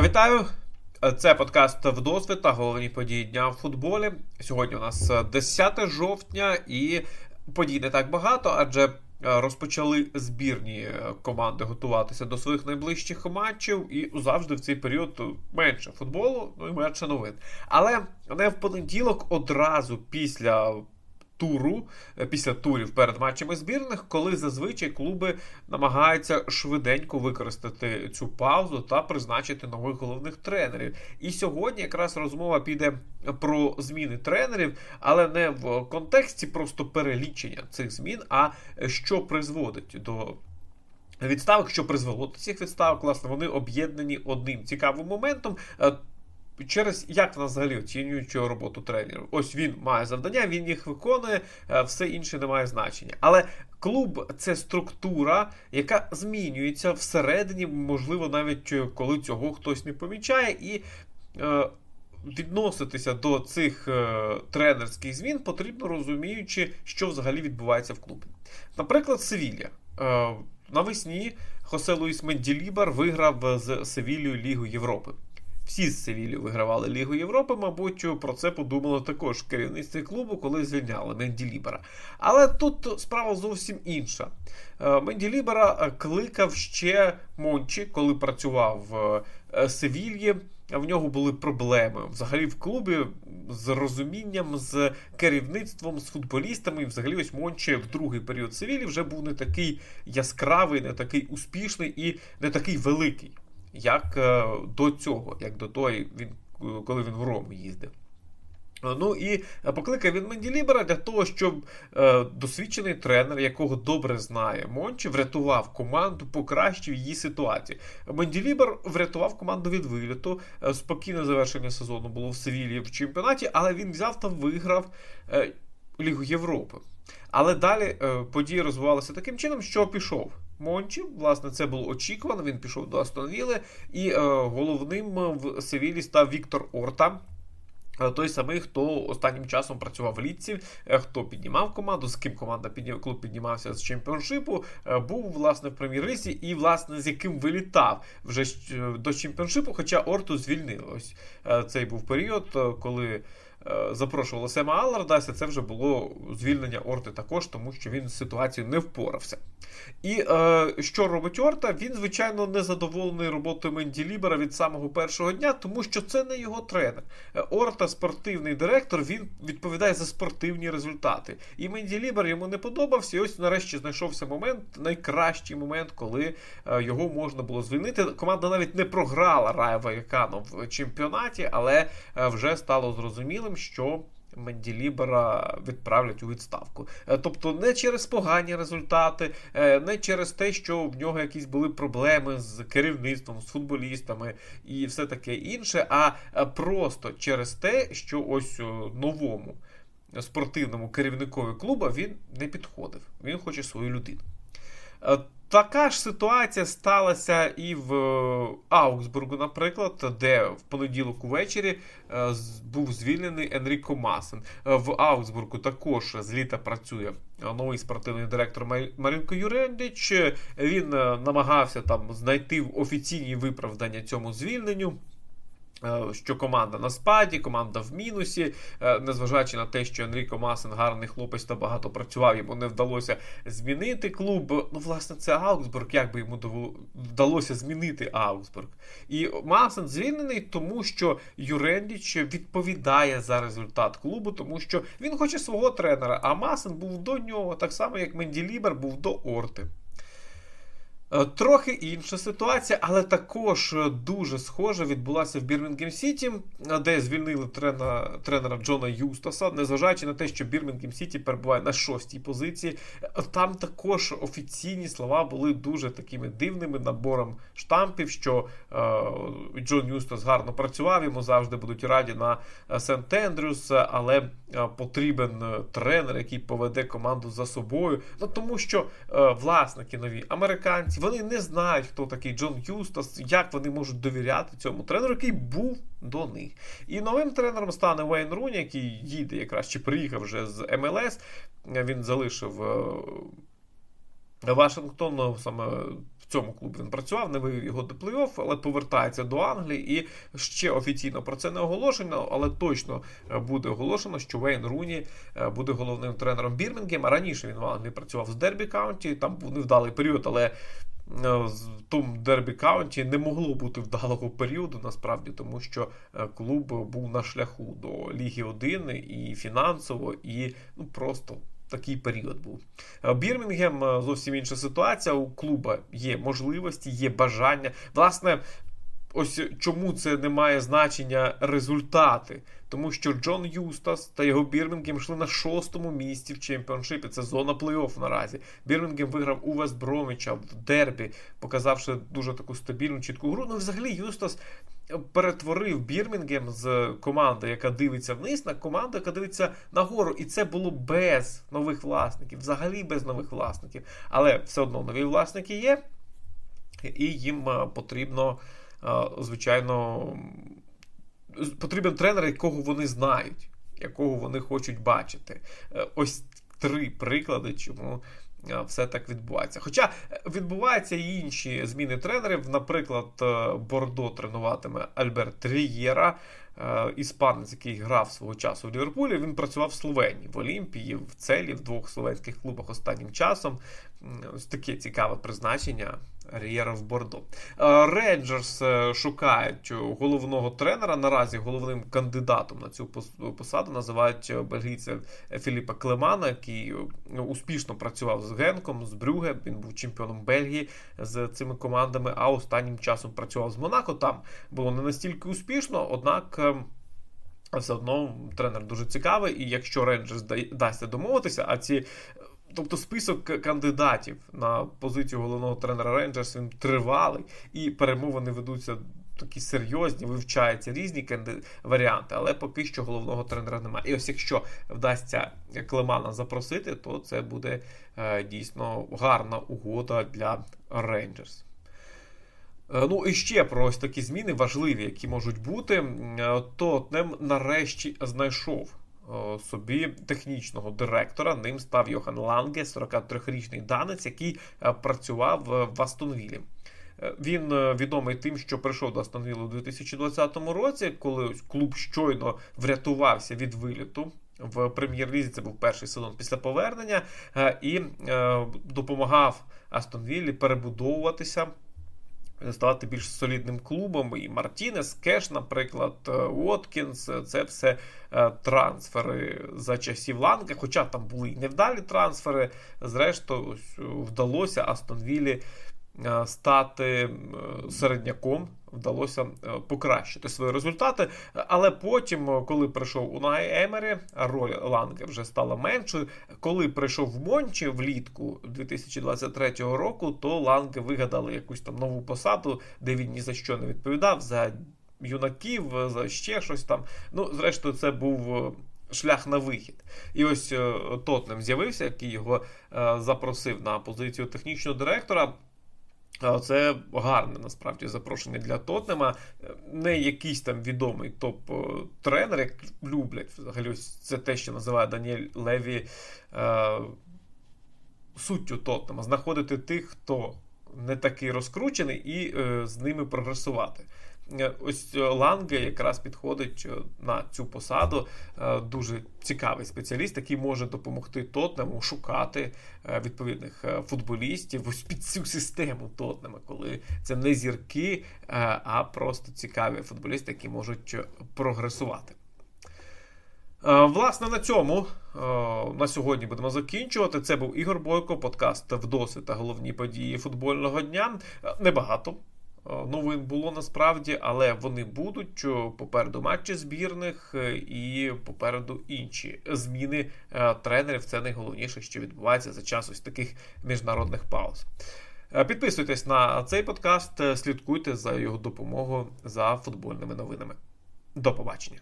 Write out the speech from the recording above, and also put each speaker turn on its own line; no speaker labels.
Вітаю! Це подкаст в та головні події дня в футболі. Сьогодні у нас 10 жовтня і подій не так багато, адже е, розпочали збірні команди готуватися до своїх найближчих матчів, і завжди в цей період менше футболу, ну і менше новин. Але не в понеділок одразу після туру е, після турів перед матчами збірних, коли зазвичай клуби намагаються швиденько використати цю паузу та призначити нових головних тренерів. І сьогодні якраз розмова піде про зміни тренерів, але не в контексті просто перелічення цих змін, а що призводить до. Відставок, що призвело до цих відставок, власне, вони об'єднані одним цікавим моментом. Через як нас взагалі оцінюють роботу тренерів. Ось він має завдання, він їх виконує, е, все інше не має значення. Але клуб це структура, яка змінюється всередині, можливо, навіть е, коли цього хтось не помічає, і е, відноситися до цих тренерських змін потрібно розуміючи, що взагалі відбувається в клубі. Наприклад, Севілля. Навесні Хосе Луїс Менділібар виграв з Севілією Лігу Європи. Всі з Севілі вигравали Лігу Європи, мабуть, про це подумало також керівництво клубу, коли звільняли Менді Лібера. Але тут справа зовсім інша. Е, Менді Лібера е, кликав ще Мончі, коли працював в е, Севільї. В нього були проблеми взагалі в клубі з розумінням, з керівництвом, з футболістами. І взагалі ось Монче в другий період Севілі вже був не такий яскравий, не такий успішний і не такий великий як е, до цього, як до того, він, коли він в Рому їздив. Ну і покликав він Менділібера для того, щоб е, досвідчений тренер, якого добре знає Мончі, врятував команду, покращив її ситуацію. Менділібер врятував команду від виліту. Е, спокійне завершення сезону було в Севілії в чемпіонаті, але він взяв та виграв е, Лігу Європи. Але далі е, події розвивалися таким чином, що пішов Мончі. Власне, це було очікувано. Він пішов до Астон Вілли, і е, головним в Севілі став Віктор Орта. Е, той самий, хто останнім часом працював в літці, е, хто піднімав команду, з ким команда піднім, клуб піднімався з чемпіоншипу, е, був власне в прем'єр-лізі і, власне, з яким вилітав вже до чемпіоншипу, хоча Орту звільнили. Ось цей був період, коли запрошували Сема Аллардаса, це вже було звільнення Орти також, тому що він з ситуацією не впорався. І е, що робить Орта? Він, звичайно, не задоволений роботою Менді Лібера від самого першого дня, тому що це не його тренер. Е, Орта, спортивний директор, він відповідає за спортивні результати. І Менді Лібер йому не подобався. І ось нарешті знайшовся момент, найкращий момент, коли е, його можна було звільнити. Команда навіть не програла Рая Ваякану в чемпіонаті, але е, вже стало зрозумілим що Менділібера відправлять у відставку. Е, тобто не через погані результати, е, не через те, що в нього якісь були проблеми з керівництвом, з футболістами і все таке інше, а е, просто через те, що ось новому спортивному керівникові клубу він не підходив. Він хоче свою людину. Така ж ситуація сталася і в е, Аугсбургу, наприклад, де в понеділок увечері е, був звільнений Енріко Масен. Е, в Аугсбургу також з літа працює новий спортивний директор Маринко Юрендич. Він намагався там знайти офіційні виправдання цьому звільненню. Е, що команда на спаді, команда в мінусі, е, незважаючи на те, що Енріко Масен гарний хлопець та багато працював, йому не вдалося змінити клуб. Ну, власне, це Аугсбург, як би йому вдалося змінити Аугсбург. І Масен звільнений, тому що Юрендіч відповідає за результат клубу, тому що він хоче свого тренера, а Масен був до нього, так само, як Менді Лібер був до Орти. Е, трохи інша ситуація, але також дуже схожа відбулася в Бірмінгем Сіті, де звільнили тренера, тренера Джона Юстаса, незважаючи на те, що Бірмінгем Сіті перебуває на шостій позиції. Там також офіційні слова були дуже такими дивними набором штампів, що е, Джон Юстас гарно працював, йому завжди будуть раді на Сент Ендрюс, але е, потрібен тренер, який поведе команду за собою. Ну тому що е, власники нові американці вони не знають, хто такий Джон Юстас, як вони можуть довіряти цьому тренеру, який був до них. І новим тренером стане Вейн Руні, який їде якраз чи приїхав вже з МЛС. Він залишив е, Вашингтон саме цьому клубі він працював, не вивів його до плей-офф, але повертається до Англії. І ще офіційно про це не оголошено, але точно буде оголошено, що Вейн Руні буде головним тренером Бірмінгема. Раніше він в Англії працював з Дербі Каунті, там був невдалий період, але в тому Дербі Каунті не могло бути вдалого періоду, насправді, тому що клуб був на шляху до Ліги 1 і фінансово, і ну просто такий період був. Е, Бірмінгем е, зовсім інша ситуація. У клуба є можливості, є бажання. Власне, ось чому це не має значення результати. Тому що Джон Юстас та його Бірмінгем йшли на шостому місці в чемпіоншипі. Це зона плей-офф наразі. Бірмінгем виграв у Вестброміча в Дербі, показавши дуже таку стабільну, чітку гру. Ну, взагалі, Юстас перетворив Бірмінгем з команди, яка дивиться вниз, на команду, яка дивиться нагору. І це було без нових власників, взагалі без нових власників. Але все одно нові власники є, і їм е, потрібно, звичайно, потрібен тренер, якого вони знають, якого вони хочуть бачити. Е, ось три приклади, чому все так відбувається. Хоча е, відбуваються і інші зміни тренерів. Наприклад, е, Бордо тренуватиме Альберт Трієра, е, іспанець, який грав свого часу в Ліверпулі. Він працював в Словенії, в Олімпії, в Целі, в двох словенських клубах останнім часом. Ось таке цікаве призначення. Рієра в Бордо. Рейнджерс шукають головного тренера. Наразі головним кандидатом на цю посаду називають бельгійця Філіпа Клемана, який успішно працював з Генком, з Брюге. Він був чемпіоном Бельгії з цими командами, а останнім часом працював з Монако. Там було не настільки успішно, однак. Все одно тренер дуже цікавий, і якщо Рейнджерс дасться домовитися, а ці Тобто список кандидатів на позицію головного тренера Рейнджерс він тривалий, і перемовини ведуться такі серйозні, вивчаються різні варіанти, але поки що головного тренера немає. І ось якщо вдасться Клемана запросити, то це буде е, дійсно гарна угода для Рейнджерс. Е, ну і ще про ось такі зміни важливі, які можуть бути. Е, Тотнем нарешті знайшов собі технічного директора. Ним став Йохан Ланге, 43-річний данець, який е, працював в Астонвілі. Е, він е, відомий тим, що прийшов до Астонвілу у 2020 році, коли клуб щойно врятувався від виліту. В прем'єр-лізі це був перший сезон після повернення, і допомагав Астонвіллі перебудовуватися ставати більш солідним клубом. І Мартінес, Кеш, наприклад, е, Уоткінс це все е, трансфери за часів Ланга. Хоча там були і невдалі трансфери. Зрештою, вдалося Астонвілі Е, стати е, середняком. Вдалося е, покращити свої результати. Але потім, коли прийшов Унай Емері, роль Ланге вже стала меншою. Коли прийшов в Мончі влітку 2023 року, то Ланге вигадали якусь там нову посаду, де він ні за що не відповідав за юнаків, за ще щось там. Ну, зрештою, це був. Шлях на вихід. І ось Тотнем з'явився, який його запросив на позицію технічного директора. Це гарне насправді запрошення для Тотнема. Не якийсь там відомий топ-тренер, як люблять взагалі це те, що називає Даніель Леві е, суттю Тотнема. Знаходити тих, хто не такий розкручений, і е, з ними прогресувати. Е, ось е, Ланге якраз підходить е, на цю посаду. Дуже цікавий спеціаліст, який може допомогти Тотнему шукати відповідних футболістів ось під цю систему Тотнема, коли це не зірки, а просто цікаві футболісти, які можуть прогресувати. Власне, на цьому на сьогодні будемо закінчувати. Це був Ігор Бойко, подкаст «Вдосвід» та головні події футбольного дня. Небагато. Е, новин було насправді, але вони будуть попереду матчі збірних е, і попереду інші зміни е, тренерів. Це найголовніше, що відбувається за час ось таких міжнародних пауз. Підписуйтесь на цей подкаст, слідкуйте за його допомогою за футбольними новинами. До побачення.